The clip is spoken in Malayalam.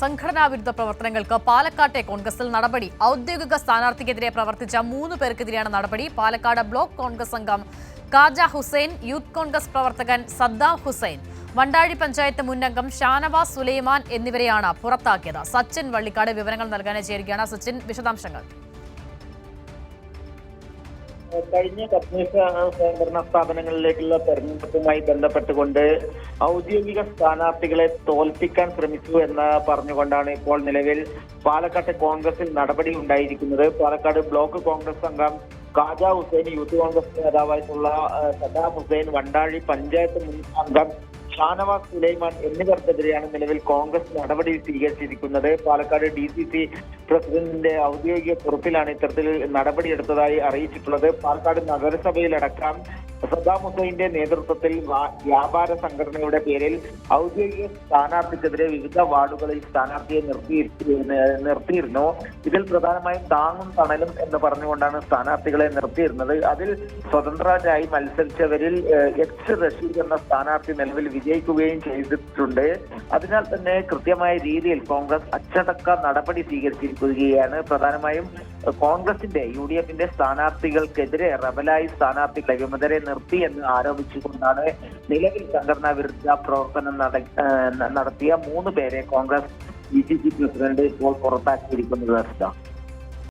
സംഘടനാ വിരുദ്ധ പ്രവർത്തനങ്ങൾക്ക് പാലക്കാട്ടെ കോൺഗ്രസിൽ നടപടി. ഔദ്യോഗിക സ്ഥാനാർത്ഥിക്കെതിരെ പ്രവർത്തിച്ച മൂന്ന് പേർക്കെതിരെയാണ് നടപടി. പാലക്കാട് ബ്ലോക്ക് കോൺഗ്രസ് അംഗം കാജ ഹുസൈൻ യൂത്ത് കോൺഗ്രസ് പ്രവർത്തകൻ സദ്ദാം ഹുസൈൻ വണ്ടാഴി പഞ്ചായത്ത് മുന്നംഗം ഷാനവാസ് സുലൈമാൻ എന്നിവരെയാണ് പുറത്താക്കിയത്. സച്ചിൻ വള്ളിക്കാട് വിവരങ്ങൾ നൽകാനായി ചേരുകയാണ് സച്ചിൻ. വിശദാംശങ്ങൾ. കഴിഞ്ഞ തദ്ദേശ സ്വയംഭരണ സ്ഥാപനങ്ങളിലേക്കുള്ള തെരഞ്ഞെടുപ്പുമായി ബന്ധപ്പെട്ടുകൊണ്ട് ഔദ്യോഗിക സ്ഥാനാർത്ഥികളെ തോൽപ്പിക്കാൻ ശ്രമിച്ചു എന്ന് പറഞ്ഞുകൊണ്ടാണ് ഇപ്പോൾ നിലവിൽ പാലക്കാട്ട് കോൺഗ്രസിൽ നടപടി ഉണ്ടായിരിക്കുന്നത്. പാലക്കാട് ബ്ലോക്ക് കോൺഗ്രസ് അംഗം കാജ ഹുസൈൻ യൂത്ത് കോൺഗ്രസ് നേതാവായിട്ടുള്ള സദാം ഹുസൈൻ വണ്ടാഴി പഞ്ചായത്ത് മുൻ അംഗം ഷാനവാസ് സുലൈമാൻ എന്നിവർക്കെതിരെയാണ് നിലവിൽ കോൺഗ്രസ് നടപടി സ്വീകരിച്ചിരിക്കുന്നത്. പാലക്കാട് ഡി സി സി പ്രസിഡന്റിന്റെ ഔദ്യോഗിക കുറിപ്പിലാണ് ഇത്തരത്തിൽ നടപടിയെടുത്തതായി അറിയിച്ചിട്ടുള്ളത്. പാലക്കാട് നഗരസഭയിലടക്കം സദ്ദാം ഹുസൈന്റെ നേതൃത്വത്തിൽ വ്യാപാര സംഘടനയുടെ പേരിൽ ഔദ്യോഗിക സ്ഥാനാർത്ഥിക്കെതിരെ വിവിധ വാർഡുകളിൽ സ്ഥാനാർത്ഥിയെ നിർത്തി നിർത്തിയിരുന്നു. ഇതിൽ പ്രധാനമായും താങ്ങും തണലും എന്ന് പറഞ്ഞുകൊണ്ടാണ് സ്ഥാനാർത്ഥികളെ നിർത്തിയിരുന്നത്. അതിൽ സ്വതന്ത്രരായി മത്സരിച്ചവരിൽ എച്ച് റഷീദ് എന്ന സ്ഥാനാർത്ഥി നിലവിൽ വിജയിക്കുകയും ചെയ്തിട്ടുണ്ട്. അതിനാൽ തന്നെ കൃത്യമായ രീതിയിൽ കോൺഗ്രസ് അച്ചടക്ക നടപടി സ്വീകരിച്ചിരിക്കുകയാണ് പ്രധാനമായും കോൺഗ്രസിന്റെ യു ഡി എഫിന്റെ സ്ഥാനാർത്ഥികൾക്കെതിരെ റബലായി സ്ഥാനാർത്ഥികളെ വിമതരെ നിർത്തി എന്ന് ആരോപിച്ചുകൊണ്ടാണ് നിലവിൽ സംഘടനാ വിരുദ്ധ പ്രവർത്തനം നട- നടത്തിയ മൂന്ന് പേരെ Congress B C C president ഇപ്പോൾ പുറത്താക്കിയിരിക്കുന്നത്.